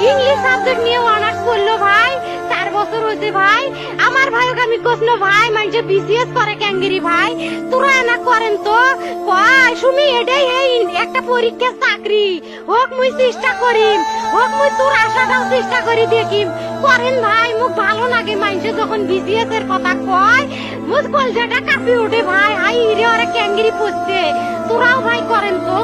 English subject নিয়ে honours করল ভাই। চার বছর হয়েছে ভাই। আমার আমি ভাই বিসিএস করে ক্যাঙ্গিরি ভাই। তোরা না করেন তো। কয়, সুমি, এটাই এই একটা চাকরি। হোক মুই চেষ্টা করিম। হোক মুই তোর আশাটাও চেষ্টা করি দেখিম। করেন ভাই, মুখ ভালো লাগে মানুষে যখন বিসিএস এর কথা কয়। মুখ কলজাটা কাঁপি ওঠে ভাই। হাই রে ওরা ক্যাঙ্গিরি পড়ছে তোরাও ভাই করেন তো।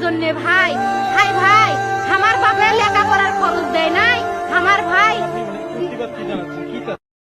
জন্য ভাই ভাই ভাই আমার বাপের লেখাপড়ার খরচ দেয় নাই? আমার ভাই।